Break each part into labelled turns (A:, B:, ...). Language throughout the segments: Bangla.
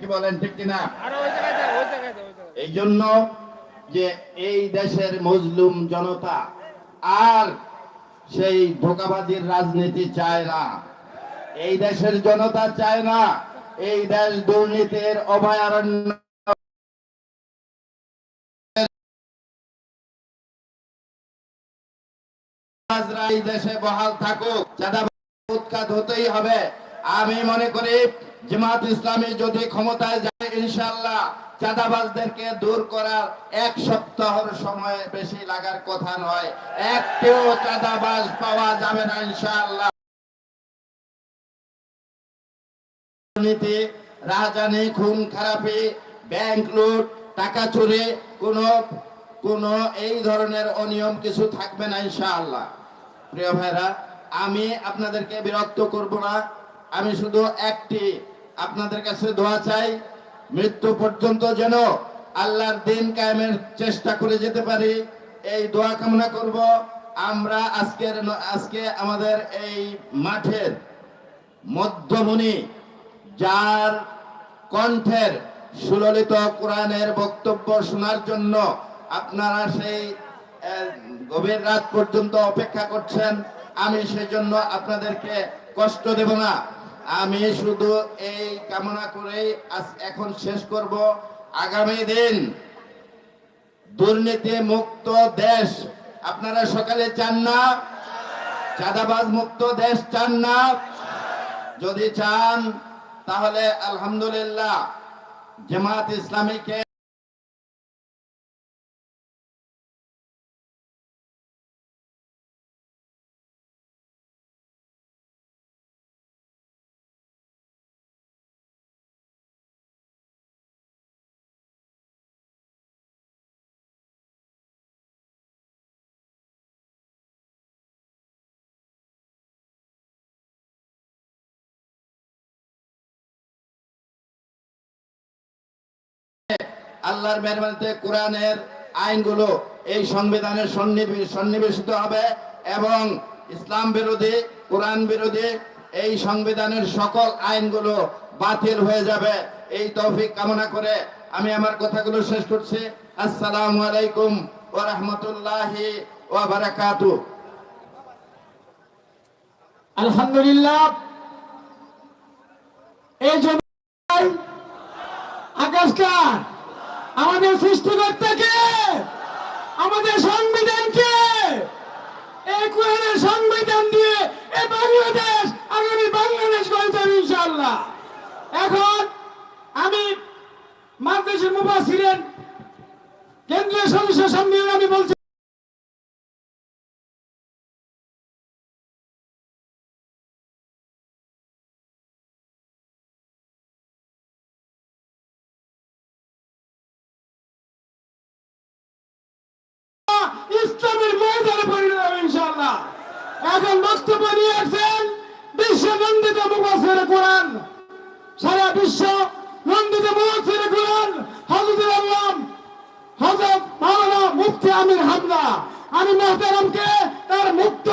A: কি বলেন ঠিক কিনা। এই জন্য যে এই দেশের মজলুম জনতা আর সেই ধোকাবাজির রাজনীতি চায় না। এই দেশের জনতা চায় না এই দেশ দুর্নীতির অভয়ারণ্য দেশে বহাল থাকুক উৎখাত হতেই হবে। আমি মনে করি জামাত ইসলামী যদি ক্ষমতায় যায় ইনশাল্লাহ চাঁদাবাজদেরকে দূর করার এক সপ্তাহের সময় বেশি লাগার কথা নয়। একটিও চাঁদাবাজ পাওয়া যাবে না, ইনশাআল্লাহ। দুর্নীতি, রাজধানী, খুন, খারাপি, ব্যাংক লুট, টাকা চুরি, কোন কোন এই ধরনের অনিয়ম কিছু থাকবে না, ইনশাআল্লাহ। প্রিয় ভাইরা, আমি আপনাদেরকে বিরক্ত করব না। আমি শুধু একটি আপনাদের কাছে দোয়া চাই, মৃত্যু পর্যন্ত যেন আল্লাহর দিন কায়েমের চেষ্টা করে যেতে পারি। এই দোয়া কামনা করব। আমরা আজকের আজকে আমাদের এই মাঠের মধ্যমণি যার কণ্ঠের সুললিত কোরআনের বক্তব্য শোনার জন্য আপনারা সেই গভীর রাত পর্যন্ত অপেক্ষা করছেন। আমি সেজন্য আপনাদেরকে কষ্ট দেব না। আমি শুধু এই কামনা করে আজ এখন শেষ করব। আগামী দিন দুর্নীতি মুক্ত দেশ। আপনারা সকালে চান না? চাঁদাবাজ মুক্ত দেশ চান না? যদি চান, তাহলে আলহামদুলিল্লাহ, জামাত ইসলামীকে আল্লাহর মেহরবানিতে কোরআনের আইনগুলো এই সংবিধানের সন্নিবেশিত হবে এবং ইসলাম বিরোধী, কোরআন বিরোধী এই সংবিধানের সকল আইনগুলো বাতিল হয়ে যাবে। এই তৌফিক কামনা করে আমি আমার কথাগুলো শেষ করছি। আসসালামু আলাইকুম ওয়া রাহমাতুল্লাহি ওয়া বারাকাতুহু।
B: আলহামদুলিল্লাহ। এই জমি আকাশকার আমাদের সৃষ্টিকর্তাকে, আমাদের সংবিধানকে, এই সংবিধান দিয়ে এই বাংলাদেশ, আগামী বাংলাদেশ গড়ে ইনশাল্লাহ এখন আমি মাদ্রাসের মুবাসিরেন কেন্দ্রীয় সদস্য সম্মেলন আমি বলছি ইসলামের ময়দানে পরিণত হবে ইনশাআল্লাহ। এখন বক্তব্য নিয়ে আসছেন বিশ্ব নন্দিত মুবাসের কোরআন। সারা বিশ্ব নন্দিত মুবাসের কোরআন। হজরত আল্লাহ হজরত মাওলানা মুফতি আমির হামদা। আমি মোহতারামকে তার মুক্ত,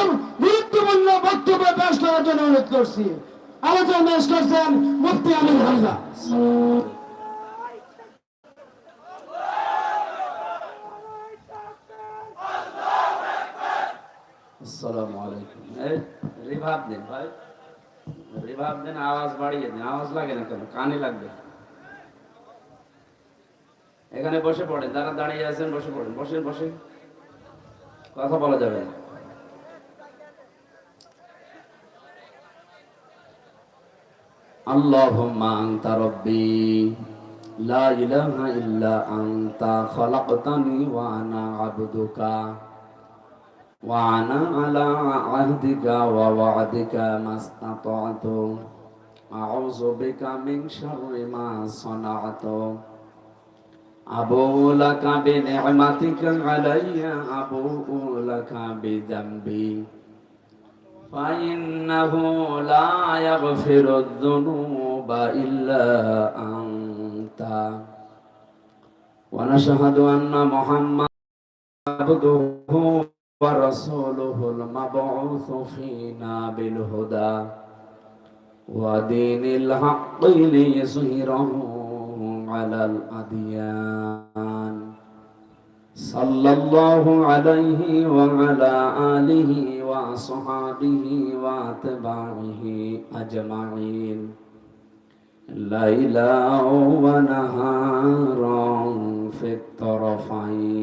B: গুরুত্বপূর্ণ বক্তব্য পেশ করার জন্য অনুরোধ করছি। আলোচনা পেশ করছেন মুফতি আমির হামদা
C: আসসালামু আলাইকুম এই রিভাব দিন ভাই রিভাব দিন আওয়াজ বাড়িয়ে দিন আওয়াজ লাগে না কেন কানে লাগবে এখানে বসে পড়েন যারা দাঁড়িয়ে আছেন বসে পড়েন বসেন বসে কথা বলা যাবে না اللهم أنت ربي لا إله إلا أنت خلقتني وأنا عبدك وأنا على عهدك ووعدك ما استطعت أعوذ بك من شر ما صنعت أبوء لك بنعمتك علي أبوء لك بذنبي فإنه لا يغفر الذنوب إلا أنت ونشهد أن محمد عبده ورسوله المبعوث فينا بالهدى ودين الحق ليظهره على الأديان صلى الله عليه وعلى آله وصحابه وأتباعه أجمعين ليلا ونهارا في الطرفين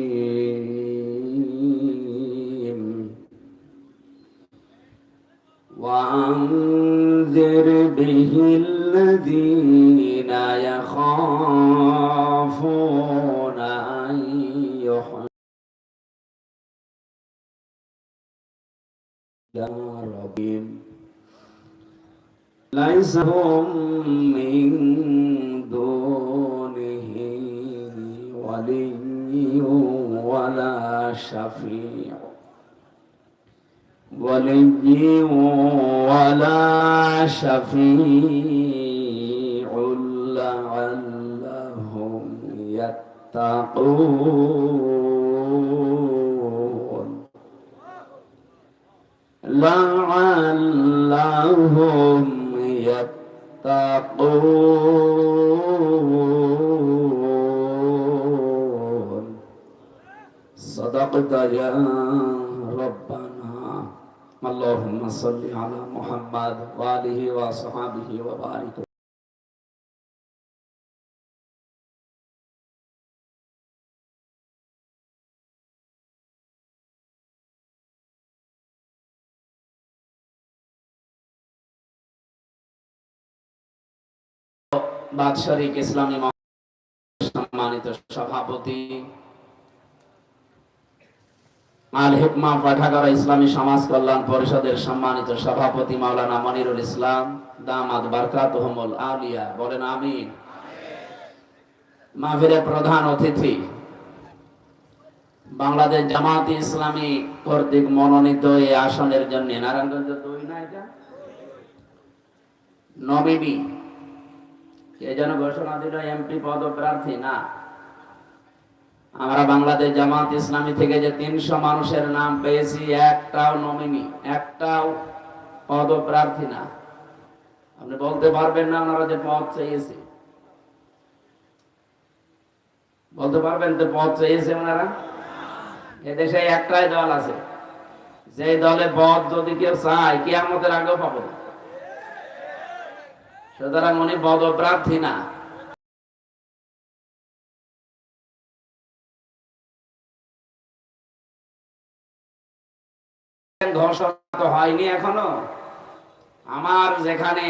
C: وأنذر به الذين يخافون أن إلى ربهم ليس هم من دونه ولي ولا شفيع. ولي ولا شفيع لعلهم يتقون. لعلهم يتقون. صدقت يا اللهم صل على محمد وآله وصحبه وبارك বাদশারিক ইসলামী মহাসভার সম্মানিত সভাপতি আল হিকমা পাঠাগার ইসলামী সমাজ কল্যাণ পরিষদের সম্মানিত সভাপতি মাওলানা মনিরুল ইসলাম দামাদ বারকাত আলিয়া। বলেন আমিন। মাহফিলের প্রধান অতিথি, বাংলাদেশ জামাতি ইসলামী কর্তৃক মনোনীত এই আসনের জন্য নারায়ণগঞ্জ দুই না এটা কে যেন ঘোষণা দিল এমপি পদপ্রার্থী, না। আমরা বাংলাদেশ জামাত ইসলামী থেকে যে তিনশো মানুষের নাম পেয়েছি, একটাও নমিনি, একটাও পদপ্রার্থী না। আপনি বলতে পারবেন না ওনারা যে পদ চেয়েছে। বলতে পারবেন তো পদ চেয়েছে ওনারা? এদেশে একটাই দল আছে। যে দলে পদ যদি কেউ চায় কে আমাদের আগেও পাবো। সুতরাং উনি পদপ্রার্থী না। ঘোষণা তো হয়নি এখনও। আমার যেখানে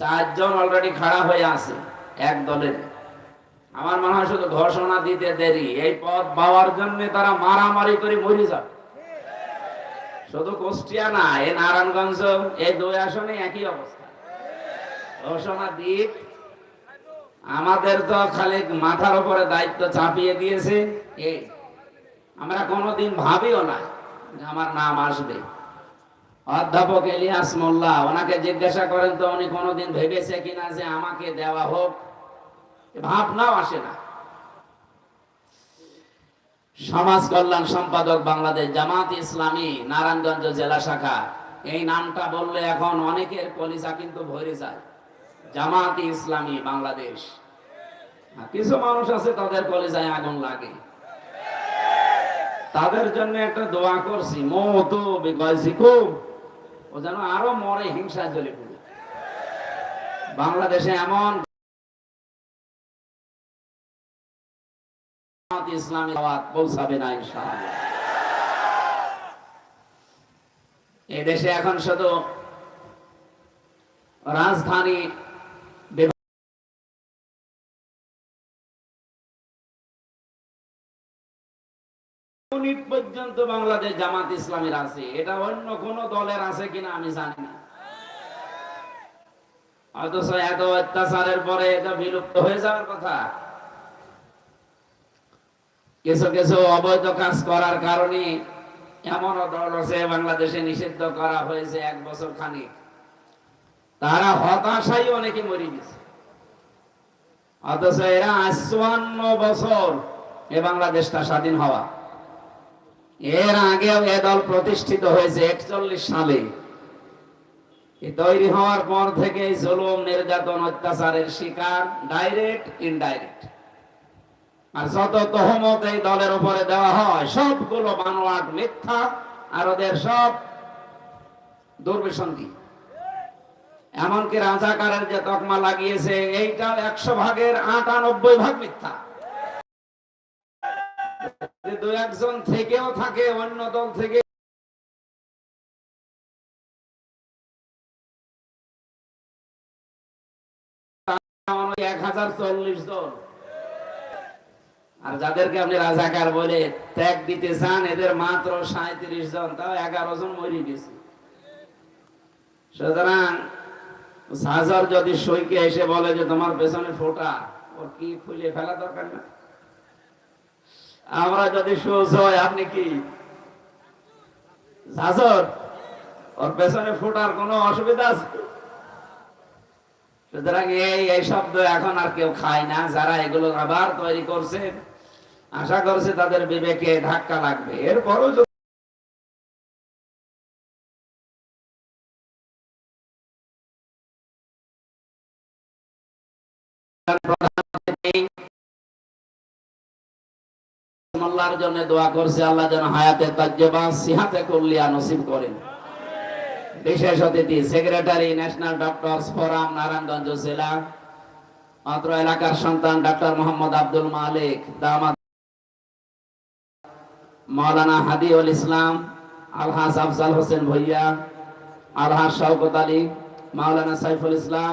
C: চারজন অলরেডি খাড়া হয়ে আছে এক দলের। আমার মনে হয় শুধু ঘোষণা দিতে দেরি, এই পদ পাওয়ার জন্য তারা মারামারি করে মরে যাবে। শুধু কুষ্টিয়া না, এই নারায়ণগঞ্জ, এই দুই আসনে একই অবস্থা। ঘোষণা দিক, আমাদের তো খালি মাথার উপরে দায়িত্ব চাপিয়ে দিয়েছে। এই, আমরা কোনোদিন ভাবিও না। যে আমার নাম আসবে। অধ্যাপক এলিয়াস মোল্লা, ওনাকে জিজ্ঞাসা করেন, তো উনি কোনোদিন ভেবেছে কিনা যে আমাকে দেওয়া হোক? ভাবনাও আসে না। সমাজ কল্যাণ সম্পাদক বাংলাদেশ জামাত ইসলামী, নারায়ণগঞ্জ জেলা শাখা। এই নামটা বললে এখন অনেকের কলিজা কিন্তু ভরে যায়। জামাত ইসলামী বাংলাদেশ। কিছু মানুষ আছে, তাদের কলিজায় আগুন লাগে। তাদের জন্য একটা দোয়া করছি মত ও যেন আরও মরে হিংসা জ্বলে পড়ে। বাংলাদেশে এমন ইসলামী পৌঁছাবে না ইনশাআল্লাহ। এই দেশে এখন শুধু রাজধানী ইউনিট পর্যন্ত বাংলাদেশ জামাত ইসলামের আছে, এটা অন্য কোন দলের আছে কিনা আমি জানি না। অথচ এত অত্যাচারের পরে এটা বিলুপ্ত হয়ে যাওয়ার কথা। কিছু কিছু অবৈধ কাজ করার কারণে দল আছে বাংলাদেশে নিষিদ্ধ করা হয়েছে এক বছর খানিক। তারা হতাশাই অনেকে মরে গেছে। অথচ এরা আজ বছর এ বাংলাদেশটা স্বাধীন হওয়া। এর আগেও এ দল প্রতিষ্ঠিত হয়েছে একচল্লিশ সালে। তৈরি হওয়ার পর থেকে জুলুম, নির্যাতন, অত্যাচারের শিকার ডাইরেক্ট ইনডাইরেক্ট আর যত তহমত এই দলের উপরে দেওয়া হয়, সবগুলো বানোয়াট মিথ্যা, আর ওদের সব দুর্বিসন্ধি। এমনকি রাজাকারের যে তকমা লাগিয়েছে, এইটাও একশো ভাগের আটানব্বই ভাগ মিথ্যা। দু একজন থেকেও থাকে, অন্য দল থেকে এক হাজার চল্লিশ আর যাদেরকে আপনি রাজাকার বলে ত্যাগ দিতে চান, এদের মাত্র সাঁত্রিশ জন, তাও এগারো জন মরে গেছে। সুতরাং সাজার যদি সইকে এসে বলে যে তোমার পেছনে ফোটা, ওর কি খুলে ফেলা দরকার না? আমরা যদি সোজ হয় আপনি কি? ওর পেছনে ফোটার কোনো অসুবিধা আছে? সুতরাং এই এই শব্দ এখন আর কেউ খায় না। যারা এগুলো আবার তৈরি করছে, আশা করছে তাদের বিবেকে ধাক্কা লাগবে। এরপরও আল্লাহর জন্য দোয়া করছে, আল্লাহ যেন হায়াতে তাজ্জেবা সিহাতে কল্লিয়া নসিব করেন। বিশেষ অতিথি secretary national doctors forum, Narayanganj জেলা, অত্র এলাকার সন্তান ডক্টর মোহাম্মদ আব্দুল মালিক, দামাত মাওলানা হাদিউল ইসলাম, আলহাজ আফজাল হোসেন ভুইয়া, আলহাজ শওকত আলী মাওলানা সাইফুল ইসলাম,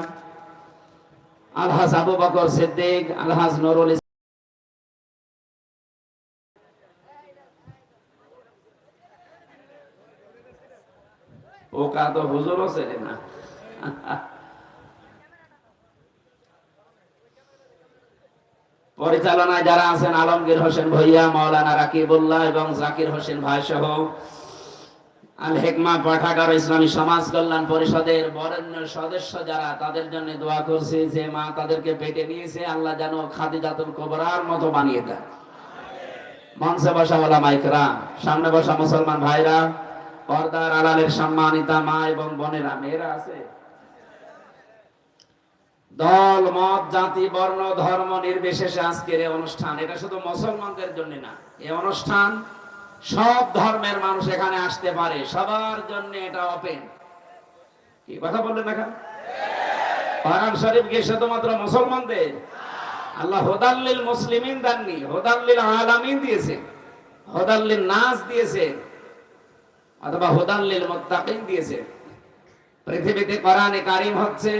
C: আলহাজ আবু বকর সিদ্দিক, আলহাজ নুরুল ইসলাম ওকা তো হুজুরও চেনে না। পরিচালনায় যারা আছেন আলমগীর হোসেন ভইয়া, মাওলানা রাকিবুল্লাহ এবং জাকির হোসেন ভাই সহ আল হেকমা পাঠাগার ইসলামী সমাজ কল্যাণ পরিষদের বরেণ্য সদস্য যারা, তাদের জন্য দোয়া করছে যে মা তাদেরকে পেটে নিয়েছে, আল্লাহ যেন খাদিজাতুল কোবরার মতো বানিয়ে দেয় মঞ্চে বসা বলা মাইকরা সামনে বসা মুসলমান ভাইরা পর্দার আড়ালের সম্মানিতা মা এবং বোনেরা, মেয়েরা আছে? দল, মত, জাতি, বর্ণ, ধর্ম নির্বিশেষে আজকের এই অনুষ্ঠান, এটা শুধু মুসলমানদের জন্য না, এই অনুষ্ঠান সব ধর্মের মানুষ এখানে আসতে পারে, সবার জন্য এটা ওপেন কি কথা বললেন এখন কোরআন শরীফ কি শুধুমাত্র মুসলমানদের? আল্লাহ হোদাল্লিল মুসলিমিন দেননি, হোদাল্লিল আলামিন দিয়েছে, হোদাল্লিল নাস দিয়েছে অথবা হুদাল্লিল মুত্তাকিন দিয়েছে। পৃথিবীতে কোরআনে কারিম হচ্ছে,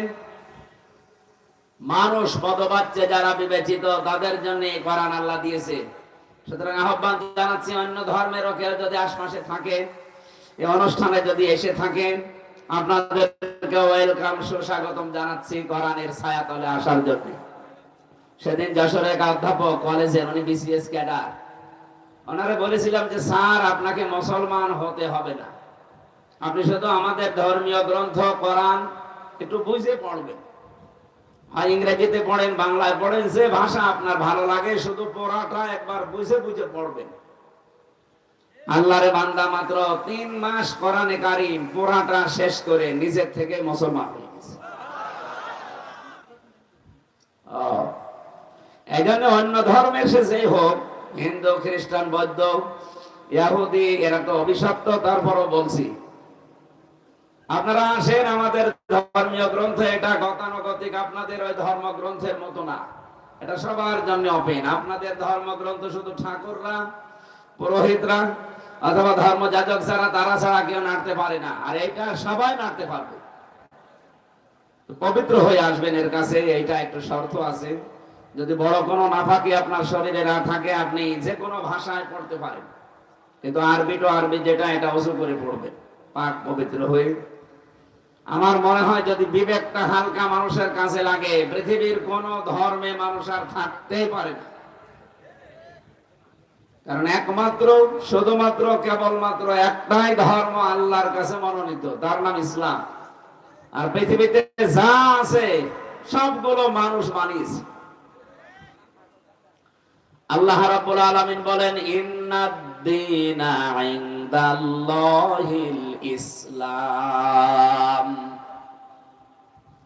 C: মানুষ পদবাচ্চে যারা বিবেচিত, তাদের জন্য কোরআন আল্লাহ দিয়েছে। সুতরাং আহ্বান জানাচ্ছি অন্য ধর্মেরও কেউ যদি আশপাশে থাকে এই অনুষ্ঠানে যদি এসে থাকেন আপনাদেরকে ওয়েলকাম, সুস্বাগতম জানাচ্ছি কোরআনের ছায়া তলে আসার জন্য। সেদিন যশোরের অধ্যাপক কলেজের, উনি বিসিএস ক্যাডার। ওনারে বলেছিলাম যে, স্যার, আপনাকে মুসলমান হতে হবে না। আপনি শুধু আমাদের ধর্মীয় গ্রন্থ, কোরআন একটু বুঝে পড়বেন। হয় ইংরেজিতে পড়েন, বাংলায় পড়েন, যে ভাষা আপনার ভালো লাগে, শুধু পড়াটা একবার বুঝে বুঝে পড়বেন। আল্লাহরে বান্দা মাত্র তিন মাস কোরআনে কারিম, পড়াটা শেষ করে নিজের থেকে মুসলমান হয়ে গেছে। এই জন্য অন্য ধর্মের সে যেই হোক হিন্দু, খ্রিস্টান, বৌদ্ধ, ইয়াহুদি, এরা তো অভিশপ্ত, তারপরও বলছি। আপনারা আসেন আমাদের ধর্মীয় গ্রন্থ, এটা গতানুগতিক, আপনাদের ওই ধর্মগ্রন্থের মতো না। এটা সবার জন্য ওপেন আপনাদের ধর্মগ্রন্থ শুধু ঠাকুররা, পুরোহিতরা, অথবা ধর্ম যাজক ছাড়া, তারা ছাড়া কেউ নাড়তে পারে না। আর এইটা সবাই নাড়তে পারবে। পবিত্র হয়ে আসবেন এর কাছে, এইটা একটু শর্ত আছে। যদি বড় কোনো নাফাকি আপনার শরীরে না থাকে, আপনি যে কোনো ভাষায় পড়তে পারেন। কিন্তু আরবি তো আরবি যেটা, এটা উঁচু করে পড়বেন, পাক পবিত্র হয়ে। আমার মনে হয় যদি বিবেকটা হালকা মানুষের কাছে লাগে, পৃথিবীর কোন ধর্মে মানুষ আর থাকতেই পারে না। কারণ একমাত্র, শুধুমাত্র, কেবলমাত্র একটাই ধর্ম আল্লাহর কাছে মনোনীত, তার নাম ইসলাম। আর পৃথিবীতে যা আছে, সবগুলো মানুষ মানিস। আল্লাহ রাব্বুল আলামিন বলেন ইন্নাদ-দীনা ইনদাল্লাহিল ইসলাম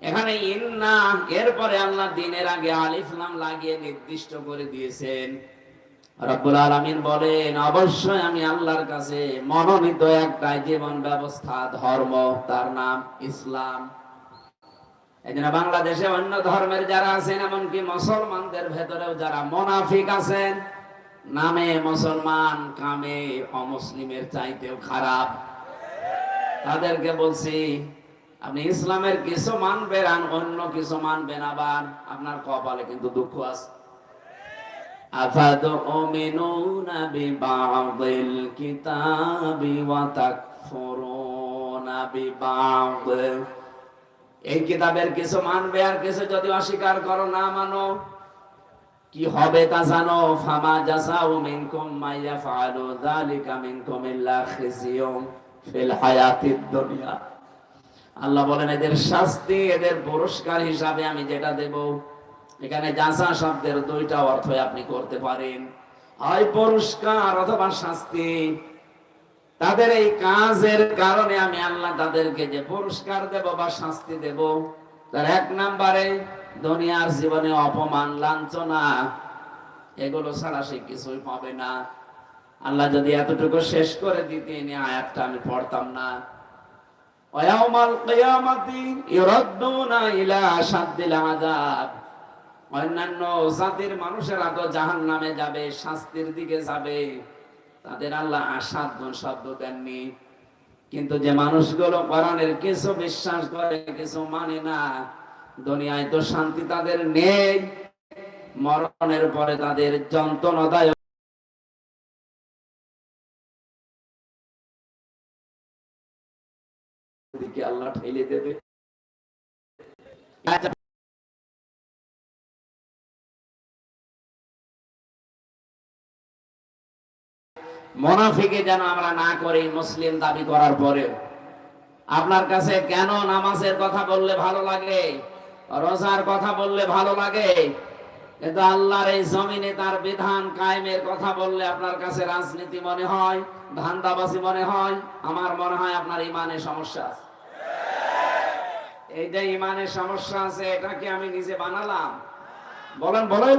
C: এখানে ইন্না, এরপরে আল্লাহ দিনের আগে আলিফ লাম লাগিয়ে নির্দিষ্ট করে দিয়েছেন। রব্বুল আলামিন বলেন, অবশ্যই আমি আল্লাহর কাছে মনোনীত একটা জীবন ব্যবস্থা, ধর্ম, তার নাম ইসলাম। এই জন্য বাংলাদেশে অন্য ধর্মের যারা আছেন এমনকি মুসলমানদের ভেতরেও যারা মোনাফিক আছেন নামে মুসলমান কামে অমুসলিমের চাইতেও খারাপ তাদেরকে বলছি আপনি ইসলামের কিছু মানবেন আর অন্য কিছু মানবেন আবার আপনার কপালে কিন্তু দুঃখ আছে أفتؤمنون ببعض الكتاب وتكفرون ببعض এই কিতাবের কিছু মানবে আর কিছু যদি অস্বীকার করো না মানো। কি হবে তা জানো? ফামা জাসাউ মিনকুম মাইয়া ফাআলু যালিকা মিনকুম ইল্লা খিজিয়ুম ফিল হায়াতিদ দুনিয়া। আল্লাহ বলেন, এদের শাস্তি, এদের পুরস্কার হিসাবে আমি যেটা দেব। এখানে জাসা শব্দের দুইটা অর্থ আপনি করতে পারেন। হয় পুরস্কার অথবা শাস্তি। তাদের এই কাজের কারণে আমি আল্লাহ তাদেরকে যে পুরস্কার দেব বা শাস্তি দেব, তার এক নাম্বারে দুনিয়ার জীবনে অপমান, লাঞ্ছনা, এগুলো ছাড়া সে কিছুই পাবে না। আল্লাহ যদি এতটুকু শেষ করে দিতেন, এই আয়াতটা আমি পড়তাম না। ওয়াউমাল কিয়ামাতি ইউরাদ্দুনা ইলা আযাব। অন্যান্য জাতির মানুষেরা তো জাহান্নামে যাবে, শাস্তির দিকে যাবে। তাদের আল্লাহ আসাধ্য শব্দ দেননি। কিন্তু যে মানুষগুলো কোরআনের কিছু বিশ্বাস করে, কিছু মানে না, দুনিয়ায় তো শান্তি তাদের নেই। মরণের পরে তাদের যন্ত্রণাদায়ক আল্লাহ ঠেলে দেবে। মনাফিকে যেন আমরা না করি মুসলিম দাবি করার পরেও। আপনার কাছে কেন নামাজের কথা বললে ভালো লাগে? রোজার কথা বললে ভালো লাগে? কিন্তু আল্লাহর এই জমিনে তার বিধান কায়েমের কথা বললে আপনার কাছে রাজনীতি মনে হয়, ধান্দাবাজি মনে হয়? আমার মনে হয় আপনার ইমানে সমস্যা আছে। এই যে ইমানের সমস্যা আছে, এটাকে আমি নিজে বানালাম। বলেন বলেন।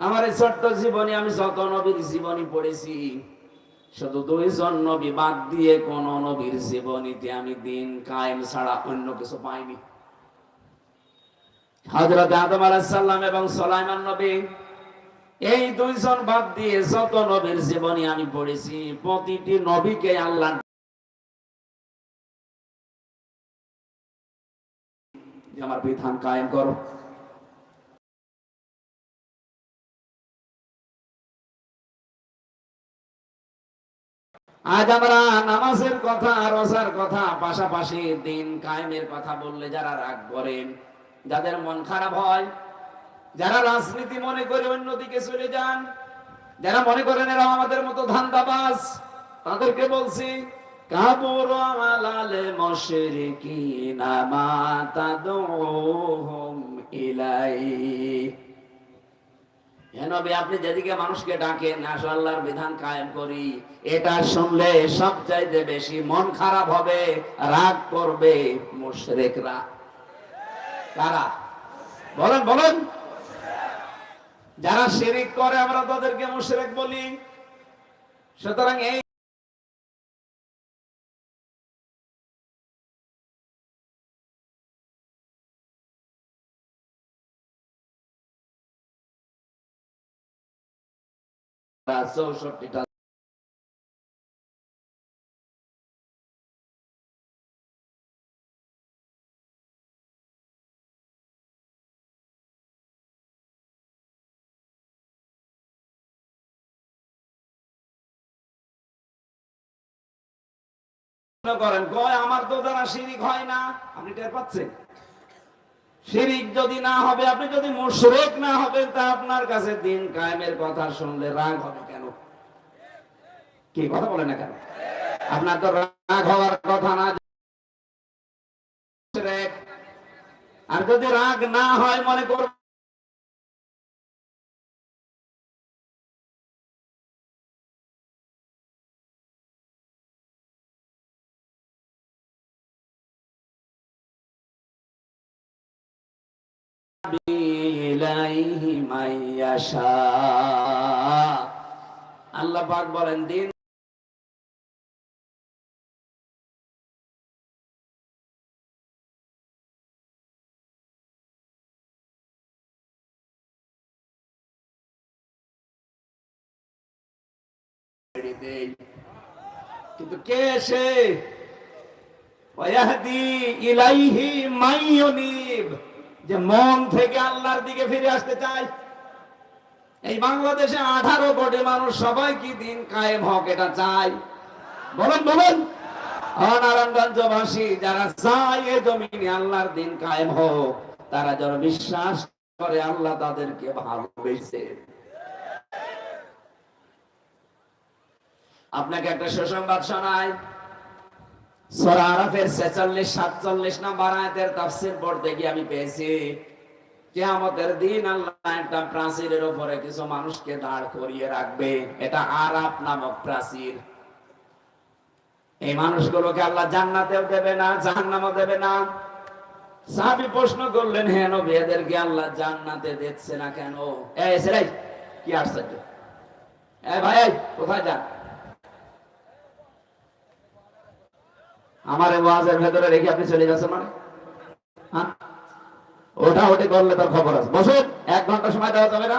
C: আমার এই ছোট্ট জীবনে আমি যত নবীর জীবনী পড়েছি, শুধু দুইজন নবী বাদ দিয়ে কোন নবীর জীবনীতে আমি দিন কায়েম ছাড়া অন্য কিছু পাইনি। হযরত আদম আলাইহিস সালাম এবং সুলাইমান নবী, এই দুইজন বাদ দিয়ে যত নবীর জীবনী আমি পড়েছি, প্রতিটি নবীকে আল্লাহ আমার বিধান কায়েম করো। আজ আমরা নামাজের কথা, রোজার কথা, পাশাপাশি দিন কায়েমের কথা বললে যারা রাগ করেন, যাদের মন খারাপ হয়, যারা রাজনীতি মনে করে অন্যদিকে চলে যান, যারা মনে করেন এরা আমাদের মতো ধান্দাবাজ, তাদেরকে বলছি, কাবুর আলালে মুশরিকিনা মা তাদউহুম ইলাই হে নবী, আপনি যেদিকে মানুষকে ডাকেন আল্লাহর বিধান কায়েম করি। এটা শুনলে সবচাইতে বেশি মন খারাপ হবে, রাগ করবে মুশরেকরা। কারা? বলেন বলেন। যারা শিরিক করে, আমরা তাদেরকে মুশরেক বলি। সুতরাং এই করেন কয় আমার তো দ্বারা শিরিক হয় না আপনি টের পাচ্ছেন? শিরিক যদি না হবে, আপনি যদি না হবেন, তা আপনার কাছে দিন কায়েমের কথা শুনলে রাগ হবে কেন কি কথা বলে না কেন আপনার তো রাগ হওয়ার কথা না। আর যদি রাগ না হয়, মনে করুন ইলাইহি আল্লাহ পাক বলেন দিন কিন্তু কে সে ইলাইহি মাইয়ুনিব যে মন থেকে আল্লাহর দিকে ফিরে আসতে চায়। এই বাংলাদেশে আঠারো কোটি মানুষ সবাই কি দিন কায়েম হক এটা চায়? বলেন বলেন। নারায়ণগঞ্জবাসী, যারা এ জমিনে আল্লাহর দিন কায়েম হোক, তারা যেন বিশ্বাস করে আল্লাহ তাদেরকে ভালোবেসে। আপনাকে একটা সুসংবাদ শোনায় সূরা আরাফের 46 47 নাম্বার আয়াতের তাফসীর পড়তে গিয়ে আমি পেয়েছি, কিয়ামতের দিন আল্লাহ জান্নাতেও দেবে না, জাহান্নামও দেবে না। সাহাবী প্রশ্ন করলেন আল্লাহ জান্নাতে দিচ্ছে না কেন? কি এই ভাই কোথায় যান? আমার ওয়াজের ভেতরে রেখে আপনি চলে যাচ্ছেন মানে? হ্যাঁ? ওটা ওটি করলে তার খবর আছে। বসুন, এক ঘণ্টা সময় দেওয়া যাবে না?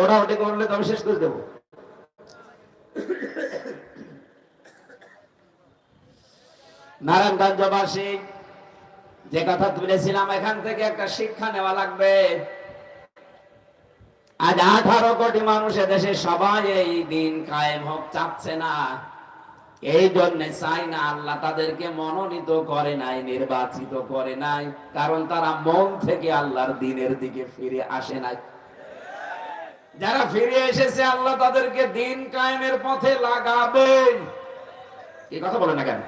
C: ওটা ওটি করলে তবে শেষ করে দেবো। নারায়ণগঞ্জবাসী যে কথা তুলেছিলাম, এখান থেকে একটা শিক্ষা নেওয়া লাগবে। আজ আঠারো কোটি মানুষ দেশে সবাই এই দিন কায়েম হোক, চাচ্ছে না। এই জন্য চাই না আল্লাহ তাদেরকে মনোনীত করে নাই, নির্বাচিত করে নাই, কারণ তারা মন থেকে আল্লাহর দিনের দিকে ফিরে আসে নাই। যারা ফিরে এসেছে, আল্লাহ তাদেরকে দিন কায়েমের পথে লাগাবে এই কথা বলে না কেন?